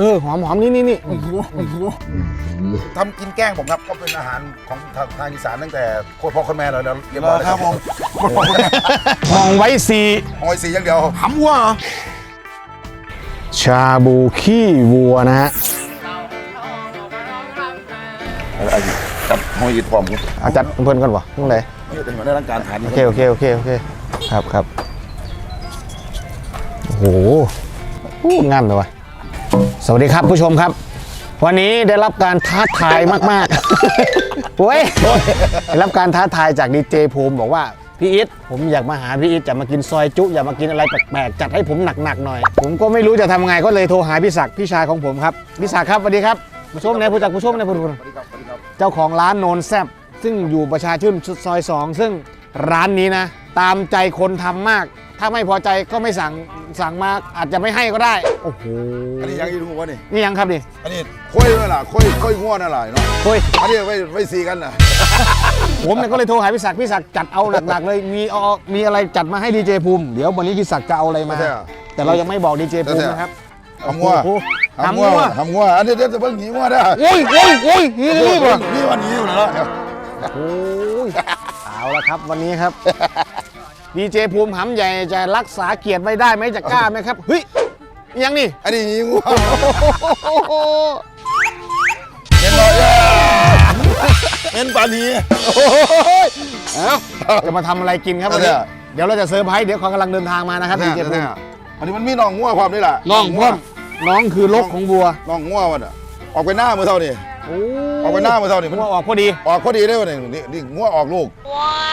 เออหอมหอมนี่นี่นี่ทำกินแกล้งผมครับก็เป็นอาหารของทางทางอีสานตั้งแต่โคตรพ่อคนแม่เราเราเรียบร้อยแล้วครับผมโคตรพ่อคนแม่มองไว้สีหอยสีอย่างเดียวหำวัวเหรอชาบูขี้วัวนะฮะจับหอยอีกพร้อมครับเอาจัดเพื่อนก่อนวะตรงไหนนี่เป็นหัวหน้าร่างการทานโอเคโอเคโอเคโอเคครับครับโอ้โหพูดงามเลยวะ สวัสดีครับผู้ชมครับ วันนี้ได้รับการท้าทายมากๆโอ้ยได้รับการท้าทายจากดีเจภูมิบอกว่าพี่อิทผมอยากมาหาพี่อิทจะมากินซอยจุ อยากมากินอะไรแปลกๆจัดให้ผมหนักๆหน่อย ผมก็ไม่รู้จะทำไงก็เลยโทรหาพี่ศักดิ์พี่ชายของผมครับพี่ศักดิ์ครับสวัสดีครับผู้ชมในผู้จักผู้ชมในผู้ชมเจ้าของร้านโนนแซบซึ่งอยู่ประชาชื่นซอยสองซึ่งร้านนี้นะ ตามใจคนทำมาก ถ้าไม่พอใจก็ไม่สั่ง สั่งมาอาจจะไม่ให้ก็ได้ โอ้โห อันนี้ยังอีกรู้ว่านี่ นี่ยังครับนี่อันนี้ค่อยนั่นแหละค่อยค่อยง่วนนั่นแหละเนาะเฮ้ย อันนี้ไว้ไว้สีกันนะผมเนี่ยก็เลยโทรหาพี่ศักดิ์พี่ศักดิ์จัดเอาหนักๆเลยมีเอามีอะไรจัดมาให้ดีเจภูมิ เดี๋ยววันนี้พี่ศักดิ์จะเอาอะไรมาใช่แต่เรายังไม่บอกดีเจภูมินะครับหำงัวโอ้โหหำงัวหำงัวหำงัวอันนี้เดี๋ยวจะเพิ่งหนีงัวได้โอ้ยโอ้ยโอ้ยนี่นี่ก่อนนี่วันนี้อยู่แล้วเดี๋ยวโอ้ยเอาละครับวันนี้ครับ ดีเจภูมิหำใหญ่จะรักษาเกียรติไว้ได้ไหมจะกล้าไหมครับเฮ้ยยังนี่อันนี้หนีงัวโอ้โหเห็นไหมเห็นปานนี้เอ้าจะมาทำอะไรกินครับวันนี้เนี่ยเดี๋ยวเราจะเซอร์ไพรส์เดี๋ยวเขากำลังเดินทางมานะครับดีเจภูมิอันนี้มันมีน้องงัวความนี่แหละน้องพ่อมน้องคือลกของวัวน้องงัวมันอะออกไปหน้ามือเท่านี่โอ้ออกไปหน้ามือเท่านี่มันวัวออกพอดี ออกพอดีได้วันนี้นี่นี่งัวออกลูก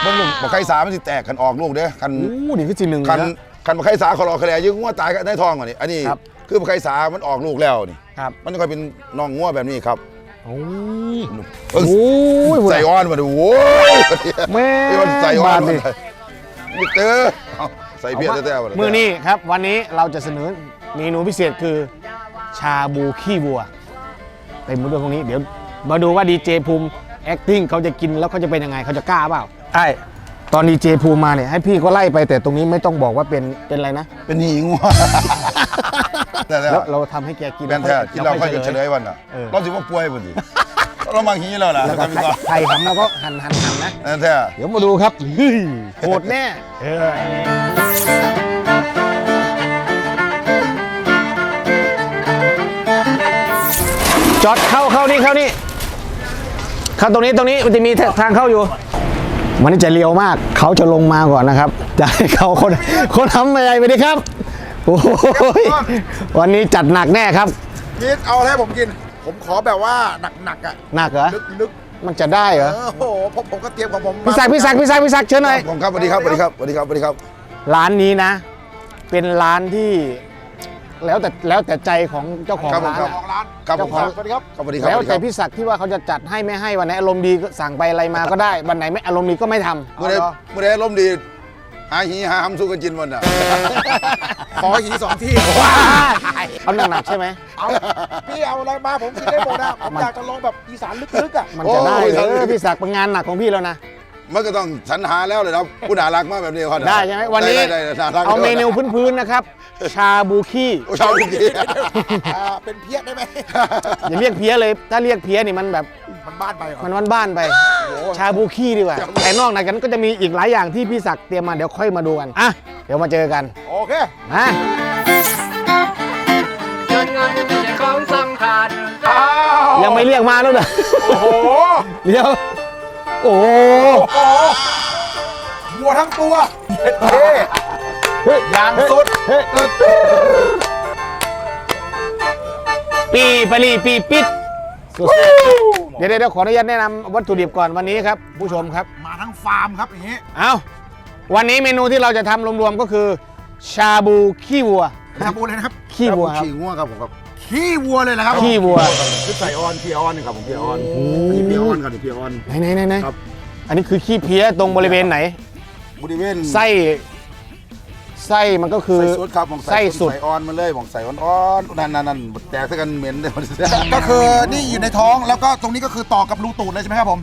เบิ่งลูกบอกไข่สามันสิแตกกันออกลูกเด้อคันโอ้นี่คือจีหนึ่งคันนะ คันบอกไข่สาเขารอคะแนนยึงงัวตายกันได้ทองกว่านี้อันนี้ครับ คือบอกไข่สามันออกลูกแล้วนี่ ครับมันจะค่อยเป็นน้องงัวแบบนี้ครับโอ้ยเบิ่งโอ้ยใส่อ้อนมาดูโว้ยแม่นี่มันใส่อ้อนบาดมาดิเลยมิเตอร์เอาใส่เพียรแท้ๆมาเลยมือนี้ครับ วันนี้เราจะเสนอเมนูพิเศษคือ ชาบูขี้วัว เต็มไปด้วยพวกนี้เดี๋ยวมาดูว่าดีเจภูมิ acting เขาจะกินแล้วเขาจะเป็นยังไงเขาจะกล้าเปล่าใช่ตอนดีเจภูมิมาเนี่ยให้พี่ก็ไล่ไปแต่ตรงนี้ไม่ต้องบอกว่าเป็นเป็นอะไรนะ เป็นหนีงัวแต่แล้วเราทำให้แกกินแบนแท้กินเราค่อยกันเฉลยวันน่ะเออเราสิว่าป่วยพอดีเรามาหีแล้วล่ะแล้วก็ทำอีกก่อนไข่หำแล้วก็หั่นหั่นหั่นนะนั่นแท้เดี๋ยวมาดูครับเฮ้ยโหดแน่ ออจอดเข้าเข้านี่เข้านี่เข้าตรงนี้ตรงนี้มันจะมีทางเข้าอยู่มันนี้จะเลี้ยวมาก เขาจะลงมาก่อนนะครับ จะให้เขาคนคนทำอะไรไปดีครับโอ้ยวันนี้จัดหนักแน่ครับพีทเอาอะไรให้ผมกิน ผมขอแบบว่าหนักๆอะหนักเหรอลึกมันจะได้เหรๆอเออโอ้โหผมผมก็เตรียมของผมพี่ศักดิ์พี่ศักดิ์พี่ศักดิ์พี่ศักดิ์เชิญหน่อยผมครับสวัสดีครับสวัสดีครับสวัสดีครับสวัสดีครับ ร้านนี้นะ เป็นร้านที่ แล้วแต่แล้วแต่ใจของเจ้าของครับผมร้านครับอะของร้านครับผมครับสวัสดีครับครับสวัสดีครับแล้วแต่พี่ศักดิ์ที่ว่าเขาจะจัดให้ไม่ให้วันไหนอารมณ์ดีก็สั่งไปอะไรมาก็ได้ วันไหนไม่อารมณ์ดีก็ไม่ทำเมื่อใดเมื่อใดร่มณ์ดี หาหีหาหำสู้กันจินวันน่ะ ขอหีสองที่ว้าเอาหนักๆใช่ไหม เอาพี่เอาอะไรมาผมกินได้หมดนะผมอยากจะลองแบบอีสานลึกๆอะมันจะได้โอ้ยเออพี่ศักดิ์เป็นงานหนักของพี่แล้วนะ มันก็ต้องสรรหาแล้วเลยนะผู้น่ารักมากแบบนี้ครับได้ใช่ไหมวันนี้ ได้ได้ได้น่ารักเอาเมนูพื้นๆนะครับ ชาบูขี้โอ้ชาวจริงอ่าเป็นเพี้ยได้ไหม อย่าเรียกเพี้ยเลย ถ้าเรียกเพี้ยนี่มันแบบมันบ้านไปเหรอ มันบ้านๆไป ชาบูขี้ดีกว่าแต่นอกจากนั้นก็จะมีอีกหลายอย่างที่พี่ศักดิ์เตรียมมาเดี๋ยวค่อยมาดูกันอะเดี๋ยวมาเจอกันโอเค นะเงินเงินไม่ใช่ของสำคัญ ยังไม่เรียกมาแล้วเหรอโอ้โห เดี๋ยว โอ้โอ้โหวัวทั้งตัวเย็ดเท่เฮ้ยยางสุดเฮ้ยปีปลีปีปิดเดี๋ยวเดี๋ยวเดี๋ยวขออนุญาตแนะนำวัตถุดิบก่อนวันนี้ครับ ผู้ชมครับ มาทั้งฟาร์มครับอย่างนี้เอาวันนี้เมนูที่เราจะทำรวมๆก็คือ ชาบูขี้วัวชาบูเลยนะครับขี้วัวครับขี่ง่วงครับผมครับ ขี้วัวเลยนะครับขี้วัวคือใส่ออนเพียออนนี่ครับผมเพียออนนี่เพียออนครับนี่เพียออนไหนไหนไหนไหนครับอันนี้คือขี้เพี้ยตรงบริเวณไหน บริเวณไส้ ไส้มันก็คือใส่สุดครับผมไส้สุดใส่ออนมันเลยผมใส่ออนออนๆนั่นนั่นนั่นแตกใส่กันเหม็นเลยก็คือนี่อยู่ในท้องแล้วก็ตรงนี้ก็คือต่อกับรูตูดเลยใช่ไหมครับผม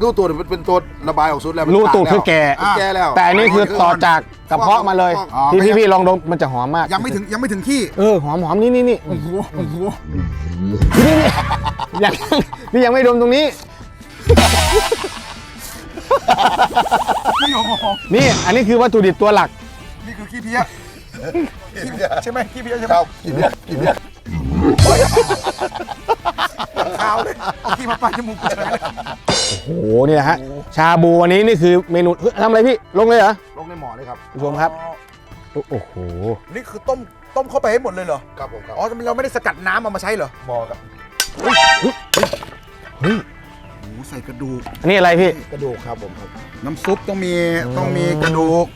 ดูตัวมันเป็นตัวระบายออกสุดแล้วมันรูตูดคือแก่มันแก่แล้วแต่อันนี้คือต่อจากกระเพาะมาเลย อ๋อพี่พี่พี่ลองดมมันจะหอมมากยังไม่ถึงยังไม่ถึงขี้เออหอมหอมนี่นี่นี่โอ้โหโอ้โหนี่นี่ยังนี่ยังไม่ดมตรงนี้พี่โอ้โหนี่อันนี้คือวัตถุดิบตัวหลัก นี่คือขี้เพี้ยขี้เพี้ยใช่ไหมขี้เพี้ยใช่ไหมครับขี้เพี้ยขี้เพี้ย ขาวเลยเอาขี้มาปาดจมูกกูเลยโอ้โหนี่นะฮะชาบูวันนี้นี่คือเมนูเฮ้ยทำอะไรพี่ลงเลยเหรอ ลงในหมอเลยครับผู้ชมครับโอ้โหนี่คือต้มต้มเข้าไปให้หมดเลยเหรอ ครับผมครับอ๋อเราไม่ได้สกัดน้ำเอามาใช้เหรอหมอครับเฮ้ยโอ้ใส่กระดูก อันนี้อะไรพี่ กระดูกครับผมครับ น้ำซุปต้องมีต้องมีกระดูก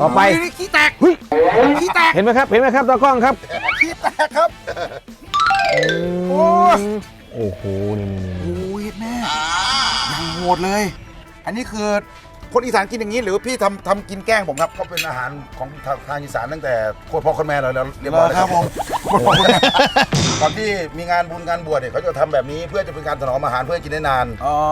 ต่อไป นี่ขี้แตกเฮ้ยขี้แตกเห็นไหมครับเห็นไหมครับตากล้องครับ ขี้แตกครับ โอ้โอ้โห นี่นี่นี่โอ้ยแม่ยังโหดเลย อันนี้คือคนอีสานกินอย่างนี้หรือพี่ทำทำกินแกล้งผมครับก็เป็นอาหารของทางทางอีสานตั้งแต่โคตรพ่อโคนแม่เราแล้วเรียบร้อยแล้วครับผมโคตรพ่อโคนแม่ก่อนที่มีงานบุญงานบวชเนี่ยเขาจะทำแบบนี้เพื่อจะเป็นการถนอมอาหารเพื่อให้กินได้นาน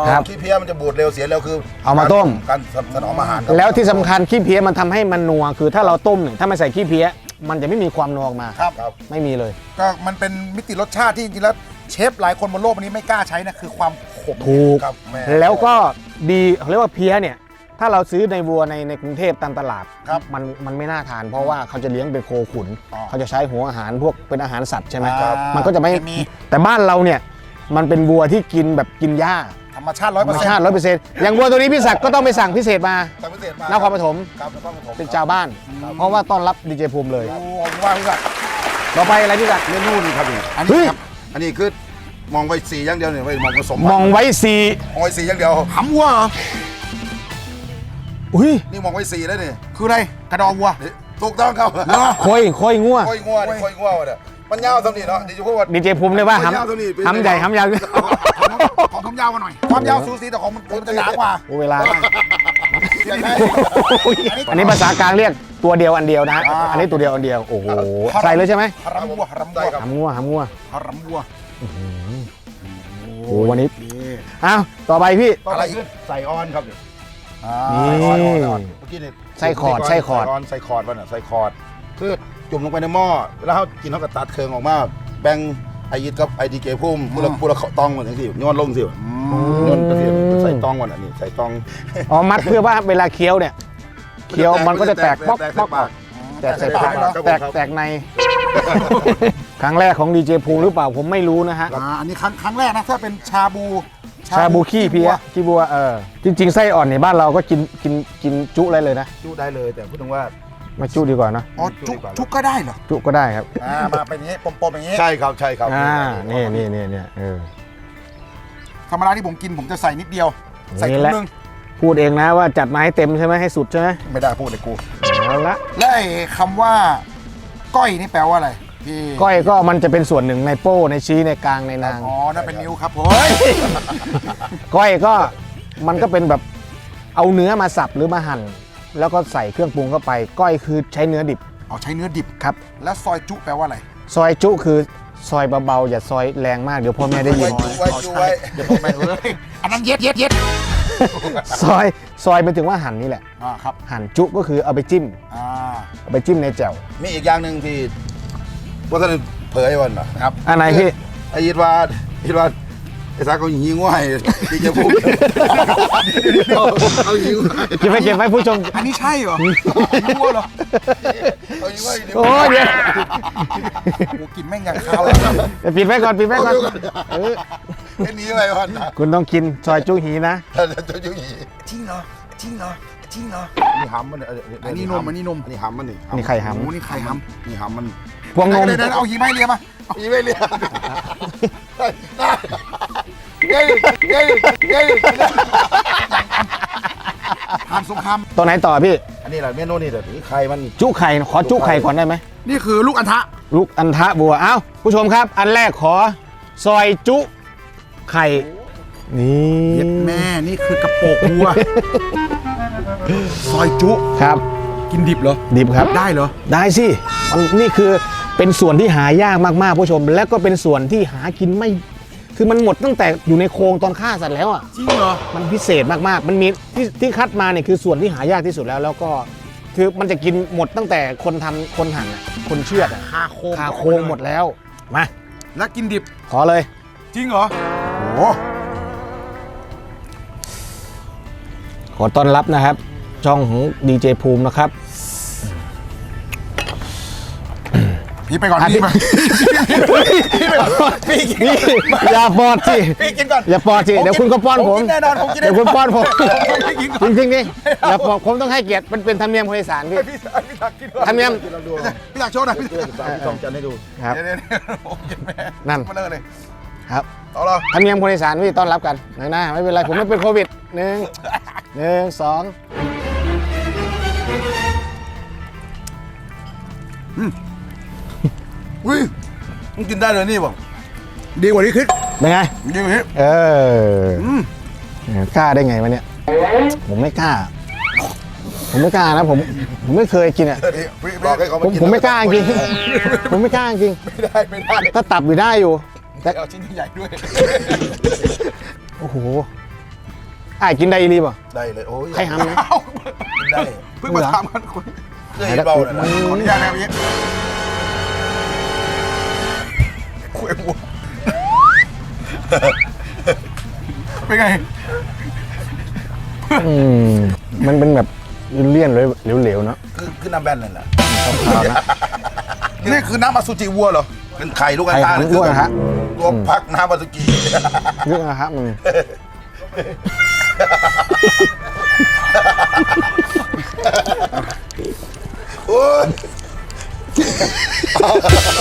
ครับ ขี้เพี้ยมันจะบูดเร็วเสียเร็วคือเอามาต้ม การถนอมอาหารครับแล้วที่สำคัญขี้เพี้ยมันทำให้มันนัวคือถ้าเราต้มเนี่ยถ้าไม่ใส่ขี้เพี้ย มันจะไม่มีความนัวออกมาครับ ครับ ไม่มีเลย ก็มันเป็นมิติรสชาติที่จริงๆแล้วเชฟหลายคนบนโลกนี้ไม่กล้าใช้นะคือความขมถูก ครับแม่แล้วก็ดีเขาเรียกว่าเพี้ยเนี่ย ถ้าเราซื้อในวัวในในกรุงเทพตามตลาด ครับมันมันไม่น่าทานเพราะว่าเขาจะเลี้ยงเป็นโคขุน อ๋อ เขาจะใช้หัวอาหารพวกเป็นอาหารสัตว์ใช่ไหมครับมันก็จะไม่มี แต่บ้านเราเนี่ย มันเป็นวัวที่กินแบบกินหญ้า ธรรมชาติร้อยธเปรอรร์มเซ็นชาติต์ร้อยเปอร์เซ็นต์อย่างวัวตัวนี้พี่ศักดิ์ก็ต้องไปสั่งพิเศษมาทำพิเศษมานครปฐมครับนครปฐมเป็นชาวบ้าน เพราะว่าต้อนรับดีเจภูมิเลย โอ้ผมว่าพี่ศักดิ์ต่อไปอะไรพี่ศักดิ์ เมนูนี่ครับนี่อันเฮ้นี้ย ครับอันนี้คือมองไว้สีอย่างเดียวเนี่ยไว้มองผสมมองไว้สีมองไว้สีอย่างเดียวหำวัวเหรออุ้ยนี่มองไว้สีแล้วนี่คืออะไรกระดองวัวถูกต้องครับคอยคอยงัว ค่อยงัวนี่ค่อยงัวเนี่ย มันยาวเท่านี้เนาะเดี๋ยวจะพูดว่า ดีเจภูมิเลยว่าคอยาวเท่านี้เป็นหำหำใหญ่หำยาวของผมยาวกว่าหน่อย ความยาวสูสีแต่ของผมจะหนากว่า โอ้เวลาอย่างไรอันนี้ภาษากลางเรียกตัวเดียวอันเดียวนะฮะอ่า อันนี้ตัวเดียวอันเดียวโอ้โหใส่เลยใช่ไหมหำวัวหำวัได้วครับหำงัวหำงัวหำวัวโอ้โหวันนี้อ้าวต่อไปพี่ อะไรขึ้นใส่ออนครับอ่านี่ใส่ออนออนออนเมื่อกี้นี่ไส้คอร์ดไส้คอร์ด ใส่ออนใส่คอร์ดวะน่ะใส่คอร์ดคือ จุ่มลงไปในหม้อแล้วเขากินเขาก็ตัดเคืองออกมา แบ่งไอยิดกับไอดีเกพุ่มบุระบุระเขาตองหมดทั้งสิย้อนลงสิย้อนกระเทียมใส่ตองก่อนอันนี้ใส่ตองอ๋อมัดเพื่อว่าเวลาเคี้ยวเนี่ยเคี้ยวมันก็จะแตกป๊อกแตกป๊อกปากแตกใส่ปากครับผมแตกครับแตกใน ครั้งแรกของดีเจภูมิหรือเปล่าผมไม่รู้นะฮะอ่าอันนี้ครั้งครั้งแรกนะถ้าเป็นชาบูชาบูขี้เพี้ยขี้บัวเออจริง ๆ ไส้อ่อนในบ้านเราก็กินกินกินจุได้เลยนะจูได้เลยแต่พูดถึงว่า มาจุดีกว่าเนอะอ๋อจุกจุกก็ได้เหรอจุก็ได้ครับอ่ามาเป็นอย่างนี้ปมๆอย่างนี้ใช่ครับใช่ครับอ่านี่นี่นี่นี่เออธรรมดาที่ผมกินผมจะใส่นิดเดียว ใส่นี่ถุงแหละนึงพูดเองนะว่าจัดมาให้เต็มใช่ไหมให้สุดใช่ไหมไม่ได้พูดเลยกูเอาละและไอ้คำว่าก้อยนี่แปลว่าอะไรพี่ก้อยก็มันจะเป็นส่วนหนึ่งในโป้ในชี้ในกลางในนางอ๋อนั่นเป็นนิ้วครับผมเฮ้ยก้อยก็มันก็เป็นแบบเอาเนื้อมาสับหรือมาหั่น แล้วก็ใส่เครื่องปรุงเข้าไป ก้อยคือใช้เนื้อดิบเอาใช้เนื้อดิบครับ แล้วซอยจุแปลว่าอะไร ซอยจุคือซอยเบาๆอย่าซอยแรงมากเดี๋ยวพ่อแม่ได้ยิไว้นจูไว้จูไว้เดี๋ยวผมไปเอ้ยอันนั้นเย็ดเย็ดเย็ดซอยซอยเป็นถึงว่าหั่นนี่แหละอ่าครับหั่นจุก็คือเอาไปจิ้มอ่าเอาไปจิ้มในแจ่วมีอีกอย่างหนึ่งที่ว่าท่านเผยวันน่ะครับอันไหนพี่ไอ้ยิดว่ายิดว่า ไอ้สาเขายิงง่วยที่จะพูดเอายิงง่วยเก็บไว้เก็บไว้ผู้ชม อันนี้ใช่เหรอรู้เหรอเอายิงง่วยโอ้ยเดี๋ยวกูกินแม่งอย่างข้าวเลยเดี๋ยวปิดไว้ก่อนปิดไว้ก่อนเออไอ้นี้อะไรวันน่ะคุณต้องกินซอยจุหีนะจะยุ่งยีจริงเหรอจริงเหรอจริงเหรอนี่หำมันอันนี้นมอันนี้นมอันนี้หำมันนี่นี่ไข่หโอ้นี่ไข่หนี่หำมันำพวงำนมเดี๋ยวเดี๋ยวเอาหีไม้เลียมายีไม่เรียกเย้ยเย้ยเย้ย ผ่านสงครามตัวไหนต่อพี่ อันนี้แหละเมนูนี่เดี๋ยวไข่มัน จุไข่ ขอจุไข่ก่อนได้ไหม นี่คือลูกอันทะ ลูกอันทะบัว เอ้า ผู้ชมครับ อันแรกขอ ซอยจุไข่ นี่เย็ดแม่ นี่คือกระโปกวัว ซอยจุ ครับ กินดิบเหรอ ดิบครับ ได้เหรอ ได้สิ มันนี่คือเป็นส่วนที่หายากมากๆผู้ชม และก็เป็นส่วนที่หากินไม่ คือมันหมดตั้งแต่อยู่ในโครงตอนฆ่าสัตว์แล้วอะจริงเหรอ มันพิเศษมากๆ มันมีที่ที่คัดมาเนี่ยคือส่วนที่หายากที่สุดแล้ว แล้วก็ที่คือมันจะกินหมดตั้งแต่คนทำคนหั่นอะคนเชือดอะคาโคงคาโครงหมดแล้วมาแล้วกินดิบ ขอเลย จริงเหรอ โอ้ขอต้อนรับนะครับ ช่องของดีเจภูมินะครับ พี่ไปก่อนอะพี่ไปพี่ไปก่อนพี่กินนี่อย่าปอดสิพี่กินก่อนอย่าปอดสิเดี๋ยวคุณก็ป้อนผมผมกินแน่นอนผมกินแน่เดี๋ยวนอนคุณป้อนผมพี่กินก่อนจริงๆดิอย่าปอดผมต้องให้เกียรติมันเป็นธรรมเนียมคนอีสานพี่พี่พี่ตักกินก่อนธรรมเนียมที่เราดูพี่ตักโชว์หน่อยพี่เพื่อศึกษาที่ต้องจันให้ดูครับเดี๋ยวเดี๋ยวเดี๋ยวผมกินแม่นั่นมาเลยเลยครับเอาเลยธรรมเนียมคนอีสานพี่ต้อนรับกันหน่อยนะไม่เป็นไรผมไม่เป็นโควิดหนึ่งหนึ่งสองอุ้ ยมันกินได้เลยนี่บอกดีกว่าที่คิดเป็นไง ดีกว่าที่คิดเอออืมกล้าได้ไงวะเนี่ย ผมไม่กล้า ผมไม่กล้านะผมผมไม่เคยกินอะเดี๋ยวดิพี่บอกให้พี่เขาผมผมไม่กล้าจริงผมไม่กล้าจริงไม่ได้ไม่ได้ถ้าตับอยู่ได้อยู่ แต่เอาชิ้นใหญ่ด้วย โอ้โหอ้ายกินได้อีรีป่ะ ได้เลยโอ้ยใครทำนะเอากินได้เพิ่งมาทำกันคนเคยเห็นเบาเลยนะขออนุญาตนะครับพี่ คุยวัวเป็นไง อืมมันเป็นแบบเลี่ยนๆเลยเหลวๆเนาะคือคือน้ำแบนนั่นแหละขาวๆนี่คือน้ำอสุจิวัวเหรอ เป็นไข่ลูกกระไข่ตาของคือ้วนนะฮะตัวพักน้ำวาซากิเยอะนะฮะมันโอ้ย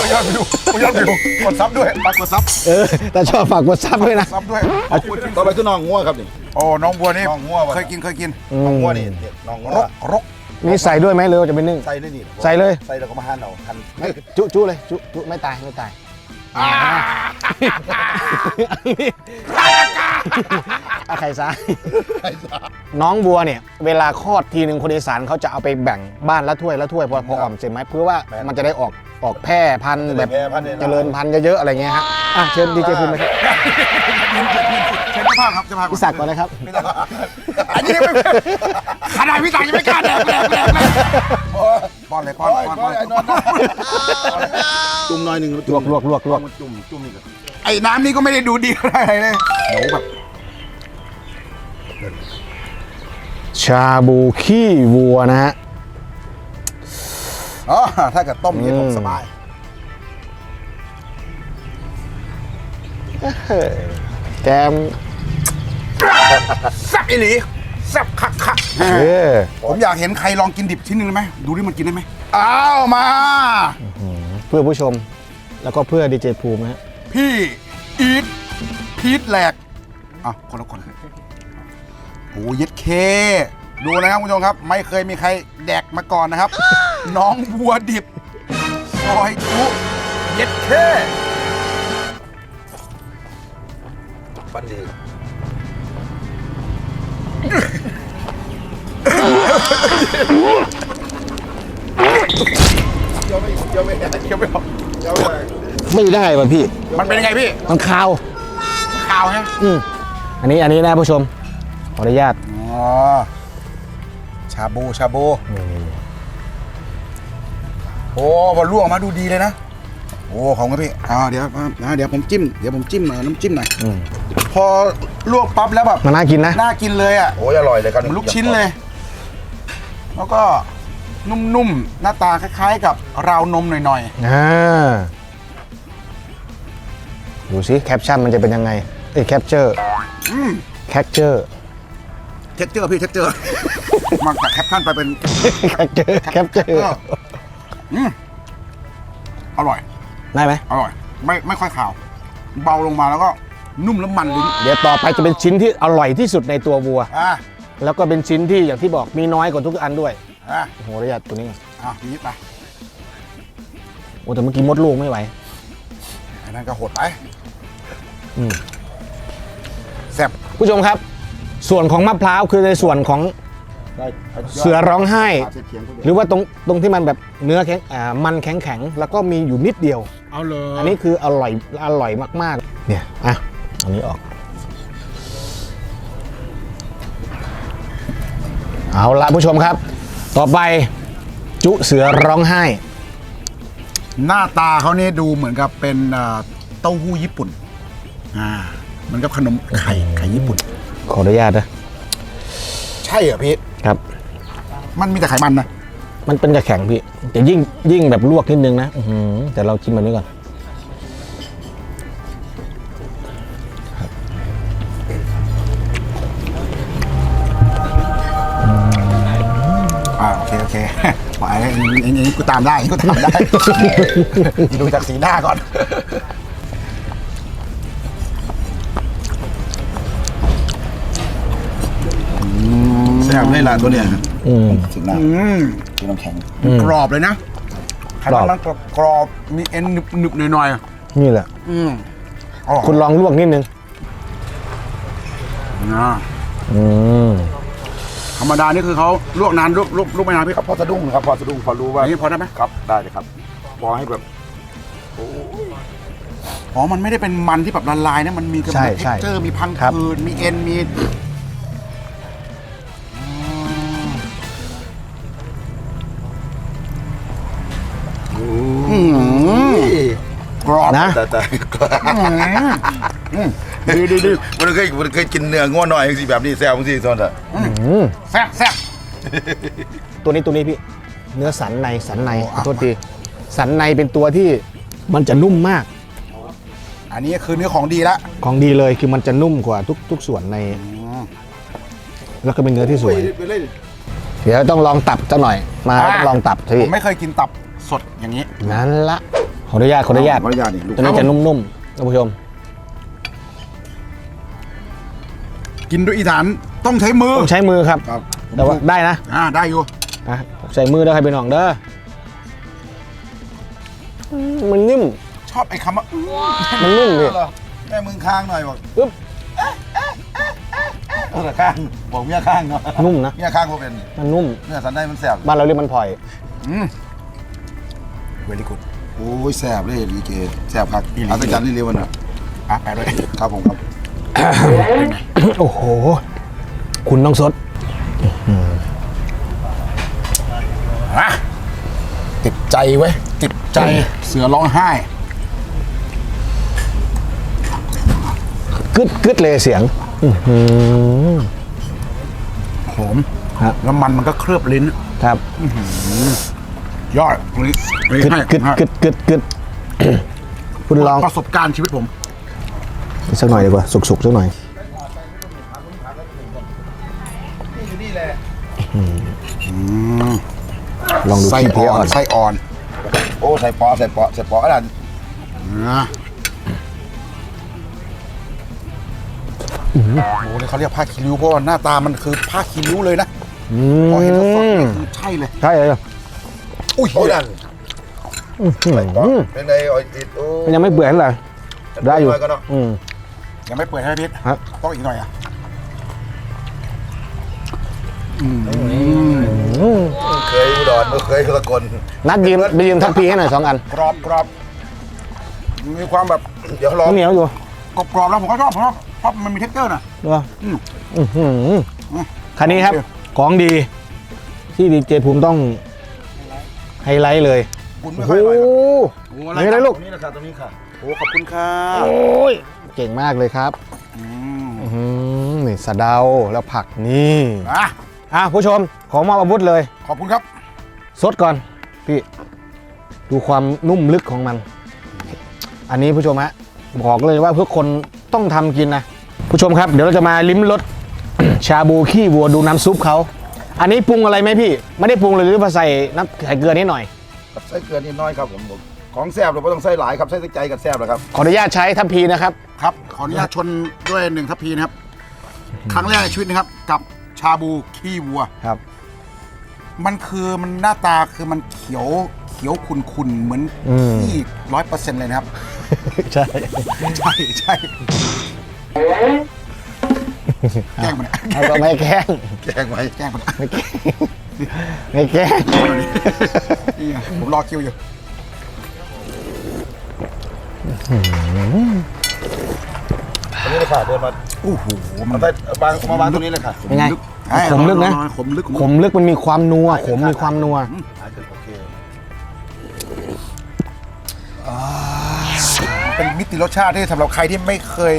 ไม่ยอดวิวไม่ยอดวิวกดซับด้วยฝากกดซับเออแต่ชอบฝากกดซับด้วยนะซับด้วยต่อไปคือน้องงัวครับนี่โอ้น้องบัวนี่น้องงัววะเคยกินเคยกินอืน้องมงัวนี่เนี่ยน้องงัรวกรกนี่ใส่ด้วยไหมหรือว่าจะเป็นนึ่งใส่ได้นี่ใส่เลยใส่แล้วก็มาหั่นเอาหั่นไม่จุจุเลยจุจุไม่ตายไม่ตายอาไข่ซ้ายน้องบัวเนี่ย เวลาคลอดทีหนึ่งคนอีสานเขาจะเอาไปแบ่งบ้านละถ้วยละถ้วยพอพออ่อมเสร็จไหมเพื่อว่ามันจะได้ออก ออกแพร่พันธุ์แบบแพ้พันธุ์เจริญพันธุ์เยอะๆอะไรเงี้ยฮะอะเชิญดีเจภูมิเลยครับเชิญเจ้าภาพครับเจ้าภาพพี่ศักดิ์ก่อนเลยครับ อันนี้ไม่ขนาดพี่ตังยังไม่กล้าแดกแดกแดกเลยป้อนเลยป้อนโอ้ยป้อนโอ้ยไอ้นอนจุ่มหน่อยหนึ่งลวกลวกลวกลวกมันจุ่มจุ่มนี่ก่อนไอ้น้ำนี่ก็ไม่ได้ดูดีอะไรเลยโหแบบชาบูขี้วัวนะฮะ อ๋อถ้าเกิดต้มเย็นผมอืมสบายแกมแซ่บอีหลีแซ่บคักคักเออผมอยากเห็นใครลองกินดิบชิ้นหนึ่งได้ไหมดูดิมันกินได้ไหมอ้าวมา เพื่อผู้ชมแล้วก็เพื่อดีเจภูมินะฮะพี่อีทพีทแหลกอะคนละคนโอ้เย็ดเค ดูนะครับคุณผู้ชมครับ ไม่เคยมีใครแดกมาก่อนนะครับ น้องวัวดิบซอยจุเย็ดเคฟันดีเคี้ยวไม่เคี้ยวไม่ได้เคี้ยวไม่ออกเจ้าแหวกไม่ได้ว่ะพี่ มันเป็นยังไงพี่มันคาว ข่าวฮะอืมอันนี้อันนี้นะผู้ชม ขออนุญาต อ๋อ ชาบูชาบูโอ้พอลวกมาดูดีเลยนะ โอ้ของครับพี่อ่าเดี๋ยวอ่าเดี๋ยวผมจิ้มเดี๋ยวผมจิ้มหน่อยน้ำจิ้มหน่อยอืมพอลวกปั๊บแล้วแบบมันน่ากินนะ น่ากินเลยอะ โอ้ยอร่อยเลยครับเหมือนลูกชิ้นเลย แล้วก็นุ่มๆ หน้าตาคล้ายๆ กับราวนมหน่อยอ่า ดูสิแคปชั่นมันจะเป็นยังไงเอ้ยแคปเจอร์ๆ อืมแคปเจอร์ เท็กเจอร์พี่เท็กเจอร์ มันจากแคปชั่นไปเป็นแคปเจอร์แคปเจอร์อืมอร่อย ได้ไหมอร่อย ไม่ไม่ค่อยขาว เบาลงมาแล้วก็นุ่มแล้วมันลิ้นเดี๋ยวต่อไปจะเป็นชิ้นที่อร่อยที่สุดในตัววัว อะแล้วก็เป็นชิ้นที่อย่างที่บอกมีน้อยกว่าทุกอันด้วยอะโอ้โหระยะตัวนี้ก่อนอะนี้ไปโอ้แต่เมื่อกี้มดลูกไม่ไหวอันนั้นก็โหดไปอืมแซ่บผู้ชมครับ ส่วนของมะพร้าวคือในส่วนของ ได้เสือร้องไห้ ขาดเสียเขียงทุกอย่างหรือว่าตรงตรงที่มันแบบเนื้อแข็งอ่ามันแข็งแข็งๆแล้วก็มีอยู่นิดเดียว เอาเลย อันนี้คืออร่อยอร่อยมากๆ เนี่ย อะ อันนี้ออก เอาละผู้ชมครับ ต่อไปจุเสือร้องไห้ หน้าตาเขาเนี่ยดูเหมือนกับเป็นเอ่อเต้าหู้ญี่ปุ่น อ่าเหมือนกับขนมไข่ไข่ญี่ปุ่น ขออนุญาตนะ ใช่เหรอพี่ ครับ มันมีแต่ไขมันนะมันเป็นจะแข็งพี่แต่ยิ่งยิ่งแบบลวกนิดนึงนะอื้อหือแต่เรากินแบบนี้ก่อนอ่าโอเคโอเค ไหวอย่างนี้อย่างนี้กูตามได้อย่างนี้กูตามได้ ดูจากสีหน้าก่อน แซ่บเลยล่ะตัวเนี้ยอืมถึงน้อืมำกินน้ำแข็งกรอบเลยนะไขกรมัอนบมันกรอบมีเอ็นหนึบหนึบๆหน่อยๆอะนี่แหละอืมอร่อยคุณลองลวกนิดนึง นะอืม ธรรมดานี่คือเขาลวกนานลวกลวกลวกไม่นานพี่ครับพอสะดุ้งครับพอสะดุ้งพอรู้ว่าอย่างนี้พอได้ไหมครับได้เลยครับ พอให้แบบอ๋อมันไม่ได้เป็นมันที่แบบละลายนะมันมีกระใช่เท็กใช่ เจอร์มีพังครับผืดมีเอ็นมี กรอบนะแต่แต่ดีดีดีมันเคยมันเคยกินเนื้อง้อหน่อยสิแบบนี้แซ่บสิส่วนอะอืมแซ่บแซ่บตัวนี้ตัวนี้พี่ เนื้อสันในสันในโอ้ขอโทษทีสันในเป็นตัวที่มันจะนุ่มมาก อันนี้คือเนื้อของดีละของดีเลยคือมันจะนุ่มกว่าทุกทุกส่วนใน แล้วก็เป็นเนื้อที่สวยไปเลยเดี๋ยวต้องลองตับสักหน่อย มาอ่าต้องลองตับผพี่มไม่เคยกินตับสดอย่างนี้ นั่นละ ขออนุญาตขออนุญาตขออนุญาตนี่ลูกตัวนี้จะนุ่มๆท่านผู้ชม กินด้วยอีสานต้องใช้มือต้องใช้มือครับครับแต่ว่าได้นะอ่าได้อยู่นะใส่มือได้ใครเป็นน้องเด้ออืมมันนิ่มชอบไอ้คำว่ามันนุ่มพี่แม่มึงข้างหน่อยบอกอึ๊บเออข้างบอกเมียข้างเนาะนุ่มนะเมียข้างก็เป็นมันนุ่มเนื้อสันได้มันแซ่บบ้านเราเรียกมันพลอยอืมเวลี่กูด โอ้ยแซ่บเลยดีเกแซ่บครับอาจารย์นี่เรียกว่าน่ะอะแปลด้วยครับผมครับ โอ้โห คุณต้องสดอะติดใจไว้ยติดใจเสือร้องไห้กึดกึดเลยเสียงอื้อหือหอมครับแล้วมันมันก็เคลือบลิ้นครับ ยอดตรงนี้ตรงนี้กึดให้กึดให้กึดกึดกึดคุณลองประสบการณ์ชีวิตผม สักหน่อยดีกว่า สุกๆสักหน่อยลองดูไส้ขี้เพี้อ่ยออ่อนนไส้อ่อน โอ้ใส่ปอใส่ปอใส่ปออะไรนะโอ้โหนี่เขาเรียกผ้าคีริ้วเพราะว่าหน้าตามันคือผ้าคีริ้วเลยนะอืพอเห็นสดๆมนี่คือใช่เลย ใช่เลย อุ้ยโอ้ยนั่นอื้อหือเป็นไงอ๋อยติดโอ้มันยังไม่เปื่อยเท่าไหร่ ได้อยู่ ก็เนาะอืม ยังไม่เปิดให้พิษฮะ ต้องอีกหน่อยอะอืมเคยอุดรเคยสกลนัดยืมไปยืมทัพพีให้หน่อยสองอันกรอบกรอบมีความแบบเดี๋ยวรอเหนียวอยู่กรอบกรอบๆแล้วผมก็ชอบผมชอบเพราะมันมีเท็กเจอร์นะดูว่าอืม อื้อหืออืมคันนี้ครับ ของดี ที่ดีเจภูมิต้อง ไฮไลท์เลยคุณโอ้ไม่โหค่อยไหวครับโอ้นี่อะไรลูก ตรงนี้นะครับตรงนี้ค่ะโอ้ขอบคุณครัโอบ้ยเก่งมากเลยครับอืมอื้อหือนี่สะเดาแล้วผักนี่อะอะผู้ชมขอมอบอาวุธเลย ขอบคุณครับ สดก่อน พี่ ดูความนุ่มลึกของมัน อันนี้ผู้ชมฮะบอกเลยว่าทุกคนต้องทำกินนะ ผู้ชมครับ เดี๋ยวเราจะมาลิ้มรส ชาบูขี้วัวดูน้ำซุปเขา อันนี้ปรุงอะไรไหมพี่ ไม่ได้ปรุงเลยหรือว่าใส่น้ำใส่เกลือนิดหน่อยใส่เกลือนิดน้อยครับผมผมของแซ่บเราไม่ต้องใส่หลายครับใส่ใจกับแซ่บแหละครับขออนุญาตใช้ทัพพีนะครับ ครับ ขออนุญาตชนด้วยหนึ่งทัพพีนะครับ ครั้งแรกในชีวิตนะครับ กับชาบูขี้วัว ครับ มันคือมันหน้าตาคือมันเขียวเขียวขุ่นๆ เหมือนอืมที่ร้อยเปอร์เซ็นต์เลยนะครับ ใช่ ใช่ใช่ แกล้งมันเอาก็ไม่แกล้งแกงไว้แกล้งมันไม่แกล้งไม่แกล้งนี่ไงผมรอคิวอยู่ตรงนี้เลยค่ะเดินมาโอ้โหมัมานใส่วางมาวางตรงนี้เลยค่ะยังไงอขมลึกนะขมลึกขมลึกมันมีความนัวขมมีความนัว หายเกินโอเคเป็นมิติรสชาติที่สำหรับใครที่ไม่เคย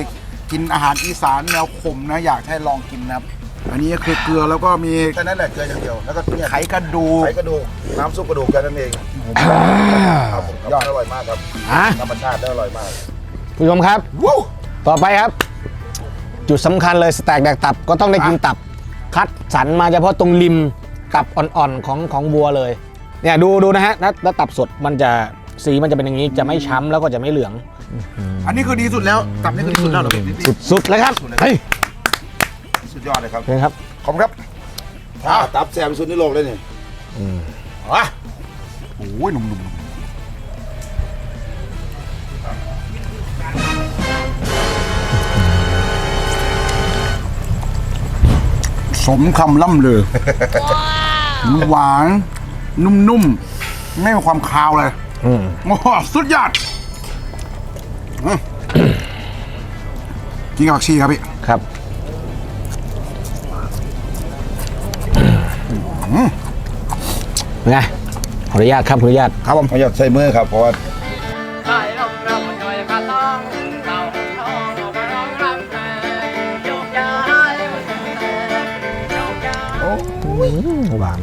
กินอาหารอีสานแนวขมนะอยากให้ลองกินนะครับอันนี้ก็คือเกลือแล้วก็มีแค่นั้นแหละเกลืออย่างเดียวแล้วก็เนี่ยไขกระดูกไขกระดูกน้ำซุปกระดูกแค่นั้นเองครับผมยอดอร่อยมากครับอะธรรมชาติได้อร่อยมากผู้ชมครับ วู้ต่อไปครับ จุดสำคัญเลยสแต็กแดกตับก็ต้องได้กินตับ คัดสรรมาเฉพาะตรงริมตับอ่อนๆของของวัวเลยเนี่ยดูดูนะฮะแล้วแล้วตับสดมันจะสีมันจะเป็นอย่างนี้จะไม่ช้ำแล้วก็จะไม่เหลือง อันนี้คือดีสุดแล้วตับนี่คือดีสุดแล้วเหรอพี่สุดๆเลยครับเฮ้ยสุดยอดเลยครับเป็นครับ ขอบคุณครับอ่าตับแซ่บที่สุดในโลกเลยนี่อะโอ้ยหนุ่มๆสมคำล่ำลือหวาน นุ่มๆ ไม่มีความคาวเลย อืม โอ้โหสุดยอด อืมกินกับผักชีครับพี่ครับเป็นไงขออนุญาตครับขออนุญาตครับผมอยากใส่มือครับเพราะว่าใส่ลงเราช่วยกันต้องเราเราเราไปร้องรำเพลงโยกย้ายโยกย้ายหวาน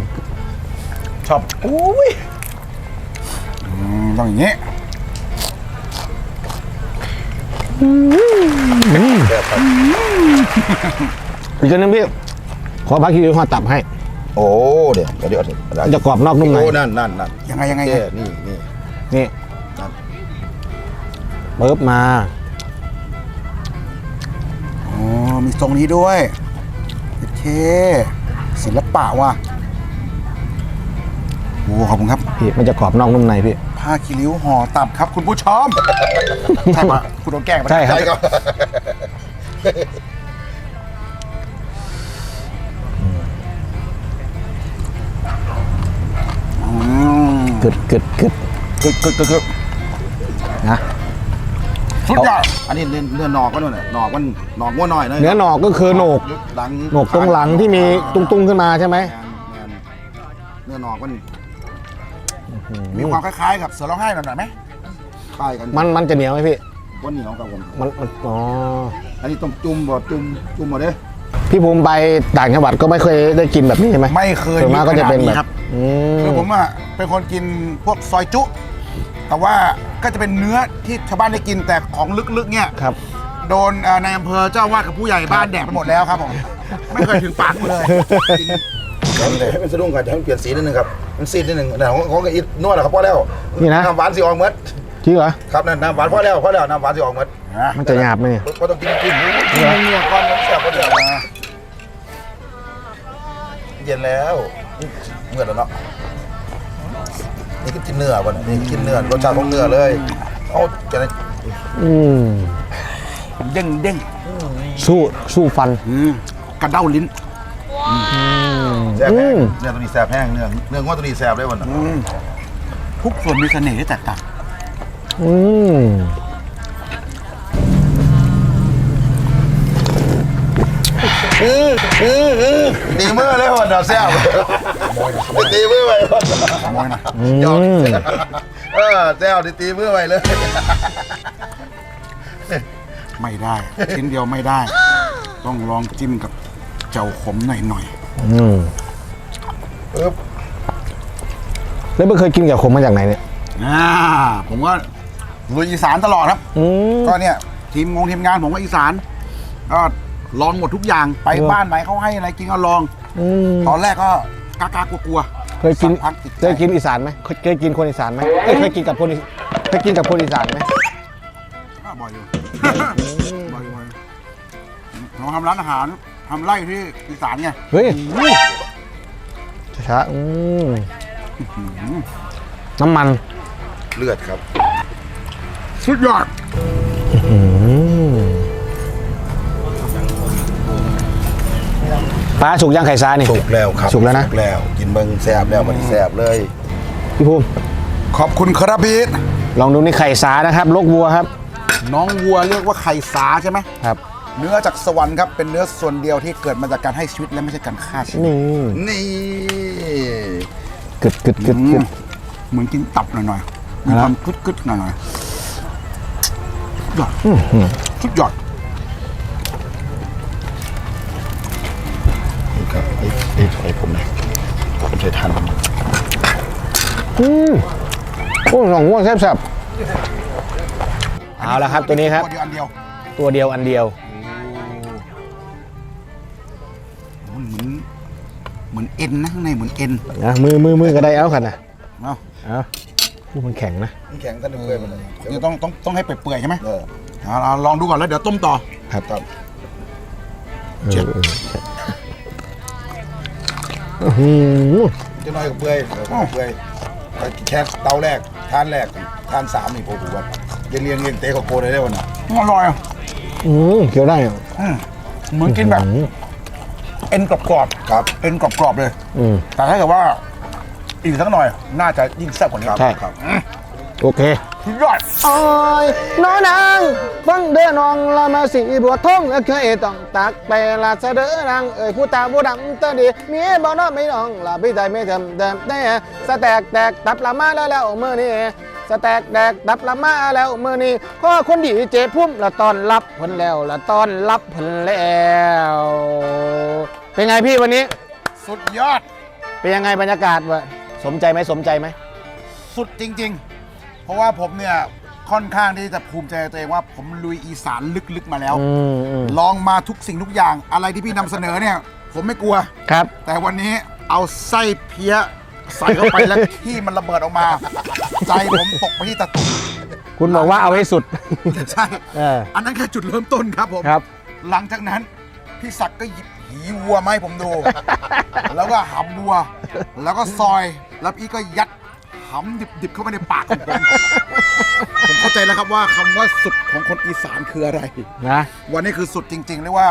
ชอบอุ้ยอืมต้องอย่างนี้ อีกอันหนึงพี่ขอพักคิวหัวตับให้ โอ้เดี๋ยวเดี๋ยวเดี๋ยวมันจะกรอบนอกนุ่มในโอ้นั่นนั่นนั่นยังไงยังไงเจ้นี่นี่นี่ครับปึ๊บมาอ๋อมีทรงนี้ด้วยโอเคศิลปะว่ะโอ้ขอบคุณครับพี่มันจะกรอบนอกนุ่มในพี่ ผ้าคีริ้วห่อตับครับคุณผู้ชมใช่ปะคุณโดนแกล้งปะใช่ครับใช่ครับอืมกึดกึดกึดกึกกึกกึกกึกนะ สุดยอดอันนี้เนื้อเนื้อหนอกก็นู่นน่ะหนอกมันหนอกงัวหน่อยนะเนื้อหนอกก็คือโหนกหลังโหนกตรงหลังที่มีตุ้งๆขึ้นมาใช่ไหม แมนแมนเนื้อหนอกมัน มีความคล้ายๆกับเสือร้องไห้หน่อยไหมคล้ายกันมันมันจะเหนียวไหมพี่วันเหนียวครับผมมันมันอ๋ออันนี้ต้องจุ่มบ่จุ่มจุ่มบ่เด้พี่ภูมิไปต่างจังหวัดก็ไม่เคยได้กินแบบนี้ใช่ไหมไม่เคยส่วนมากก็จะเป็นขแบนาดบครับอืมคือผมอะเป็นคนกินพวกซอยจุ แต่ว่าก็จะเป็นเนื้อที่ชาวบ้านได้กินแต่ของลึกๆเนี่ยครับ โดนเอ่อในอำเภอเจ้าวาดกับผู้ใหญ่บ้านแดกไปหมดแล้วครับผมไม่เคยถึงปากกูเลยให้มันสะดุ้งก่อนให้มันเปลี่ยนสีนิดนึงครับ มันซีดนิดนึงแต่ของของกับอีทนวดนะครับพอแล้วนี่นะน้ำหวานสีออกเมดจริงเหรอ ครับนั่นน้ำหวานพอแล้วพอแล้วน้ำหวานสีออกเมดมันจะหยาบไหมเนี่ย ก็ต้องกินกินกินเนื้อก้อนน้ำแซ่บก็เดือดเย็นแล้วเมื่อแล้วเนาะนี่ก็กินเนื้อป่ะเนี่ยนี่กินเนื้อรสชาติของเนื้อเลยเอาจะได้อืมเด้งเด้งสู้สู้ฟัน อืมกระเด้าลิ้น แซ่บแห้งอืมเนื้อตัวนี้แซ่บแห้งเนื้อเนื้อง้อตัวนี้แซ่บได้ป่ะอืมทุกส่วนมีเสน่ห์ที่แตกต่างอืมตีมือเลยว่ะเดี๋ยวแซ่บตีมือไปว่ะขโมยนะหยอกเออแซ่บตีมือไปเลยไม่ได้ ชิ้นเดียวไม่ได้ ต้องลองจิ้มกับเจ้าขมหน่อยหน่อยอืมปึ๊บแล้วไม่เคยกินกับขมมาจากไหนเนี่ยๆอ่าผมก็ลุยอีสานตลอดครับ อืม ก็เนี่ย ทีมงงทีมงานผมก็อีสาน ก็ลองหมดทุกอย่างไปเออ บ้านไหนเขาให้อะไรกินก็ลอง อืมตอนแรกก็กล้าๆกลัวเคยกินสัพักติดใจเคยกินอีสานไหมเคยเคยกินคนอีสานไหมเอ้ยเคยกินกับคนอีเคยกินกับคนอีสานไหมอะบ่อยอยู่บ่อยอยู่บ่อยอยู่เราทำร้านอาหาร ทำไร่ที่อีสานไงเฮ้ยช้าๆอืมน้ำมันเลือดครับ สุดยอดอืมปลาสุกย่างไข่ซานี่ สุกแล้วครับสุกแล้วนะสุกแล้วกินเบิ่งแซ่บแล้วมันแซ่บเลย พี่ภูมิขอบคุณครับพีทลองดูนี่ไข่สานะครับ ลกวัวครับ น้องวัวเรียกว่าไข่สาใช่ไหมครับ เนื้อจากสวรรค์ครับเป็นเนื้อส่วนเดียวที่เกิดมาจากการให้ชีวิตและไม่ใช่การฆ่าชีวิตนี่นี่กึดกึดกึดกึดเหมือนกินตับหน่อยๆมีความกึดกึดๆหน่อยๆยอดสุดยอดนี่ครับไอ้ไอ้ไอ้ผมเนี่ยผมใช้ทานมันอืมโอ้สองหัวแซ่บๆเอาละครับตัวนี้ครับ ตัวเดียวอันเดียว เหมือนเอ็นนะข้างในเหมือนเอ็นนะมือมือมือก็ได้เอาขันนะเนาะเอาผู้มันแข็งนะแข็งกันเลยมันเลยเดี๋ยวต้องต้องต้องให้เปื่อยๆใช่ไหมเออเอาเอาลองดูก่อนแล้วเดี๋ยวต้มต่อครับครับเจ็ดอื้อหือจะน้อยกับเปื่อยเออกับเปื่อยแค่เตาแรกทานแรกทานสามนี่ผมถือว่าเรียงเรียงเรียงเตะกับโกได้ได้วันน่ะอร่อยอะอืมเคี้ยวได้อะอืมเหมือนกินแบบอื้อ เอ็นกรอบครับๆเอ็นกรอบๆเลย อืม แต่ถ้าเกิดว่าอีกสักหน่อย น่าจะยิ่งแซ่บกว่านี้ใช่ ครับโอเค สุดยอดอ้อยน้อยนางฟังเด้อน้องละมาสีบัวทงเคยต้องตักไปลาเสดอนางเอ่ยผู้ตาผู้ดำตาดีเมียบ่น้อไม่น้องละพี่ใจไม่ทำเดิมได้สแตกแตกตับละมาแล้วแล้วมือนี้ สแตกแตกตับละมาแล้วมือนี้ก็คนดีเจ็บพุ่มละตอนรับเพิ่นแล้วละตอนรับเพิ่นแล้ว เป็นไงพี่วันนี้ สุดยอด เป็นยังไงบรรยากาศวะสมใจไหมสมใจไหมสุดจริง ๆ เพราะว่าผมเนี่ยค่อนข้างที่จะภูมิใจในตัวเองว่าผมลุยอีสานลึกๆมาแล้วอืมอืมลองมาทุกสิ่งทุกอย่างอะไรที่พี่นำเสนอเนี่ย ผมไม่กลัวครับ แต่วันนี้เอาไส้เพี้ย ใส่เข้าไปแล้วที่มันระเบิดออกมา ใจผมตกไปที่ตะตุ่มคุณบอกว่าเอาให้สุด ใช่เออ อันนั้นแค่จุดเริ่มต้นครับผม ครับ หลังจากนั้นพี่ศักดิ์ก็หยิบหีวัวมาให้ผมดู แล้วก็หำวัว แล้วก็ซอย แล้วพี่ก็ยัดหำดิบๆเข้าไปในปากของผม ผมเข้าใจแล้วครับว่าคำว่าสุดของคนอีสานคืออะไร นะ วันนี้คือสุดจริงๆเรียกว่า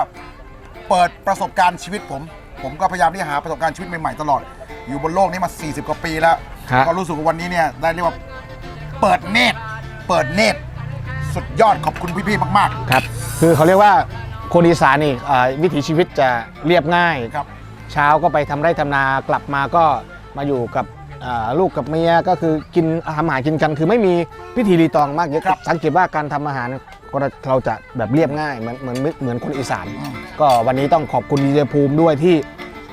เปิดประสบการณ์ชีวิตผม ผมก็พยายามที่จะหาประสบการณ์ชีวิตใหม่ๆตลอด อยู่บนโลกนี้มา 40 กว่าปีแล้ว ฮะ ก็รู้สึกว่าวันนี้เนี่ยได้เรียกว่าเปิดเนตรเปิดเนตรสุดยอดขอบคุณพี่ๆมากครับ คือเขาเรียกว่าคนอีสานนี่อ่าวิถีชีวิตจะเรียบง่าย ๆครับ เช้าก็ไปทำไร่ทำนากลับมาก็มาอยู่กับอ่าลูกกับเมียก็คือกินทำอาหารกินกัน คือไม่มีพิธีรีตองมากเยอะครับ สังเกตว่าการทำอาหารก็เราจะแบบเรียบง่ายเหมือนเหมือนเหมือนคนอีสานอืมก็วันนี้ต้องขอบคุณดีเจภูมิด้วยที่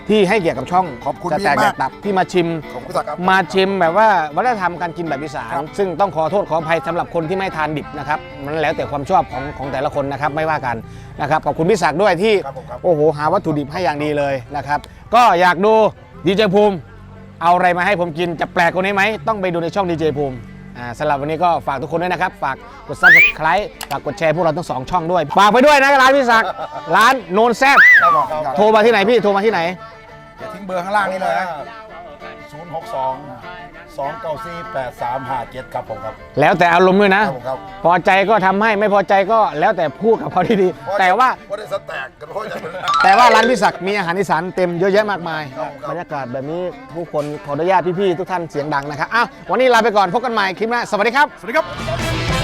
ที่ให้เกียรติกับช่องขอบคุณจะพี่แตกมากแดกตับที่มาชิม ขอบคุณศักดิ์ครับ มาชิมแบบว่าวัฒนธรรมการกินแบบอีสานครับซึ่งต้องขอโทษขออภัยสำหรับคนที่ไม่ทานดิบนะครับมันแล้วแต่ความชอบของของแต่ละคนนะครับไม่ว่ากันนะครับขอบคุณพี่ศักดิ์ด้วยที่ครับผมครับ โอ้โหหาวัตถุดิบให้อย่างดีเลยนะครับ ก็อยากดูดีเจภูมิ เอาอะไรมาให้ผมกินจะแปลกกว่านี้ไหมต้องไปดูในช่องดีเจภูมิอ่า สำหรับวันนี้ก็ฝากทุกคนด้วยนะครับ ฝากกด subscribe ฝากกดแชร์พวกเราทั้งสองช่องด้วย ฝากไปด้วยนะร้านพี่ศักดิ์ร้านโนนแซบครับผมครับโทรมาที่ไหนพี่ โทรมาที่ไหน อย่าทิ้งเบอร์ข้างล่างนี้เลยนะ ศูนย์หกสองสองเก้าสี่แปดสามห้าเจ็ดครับผมครับแล้วแต่อารมณ์ด้วยนะ ครับผมครับพอใจก็ทำให้ไม่พอใจก็แล้วแต่พูดกับเขาดีๆแต่ว่า ว่าได้สแต็กกันเพราะอย่างนั้น แต่ว่าร้านพี่ศักดิ์มีอาหารอีสานเต็มเยอะแยะมากมายครับครับ บรรยากาศแบบนี้ผู้คนขออนุญาตพี่ๆทุกท่านเสียงดังนะครับอ้าววันนี้ลาไปก่อนพบกันใหม่คลิปหน้าสวัสดีครับ สวัสดีครับ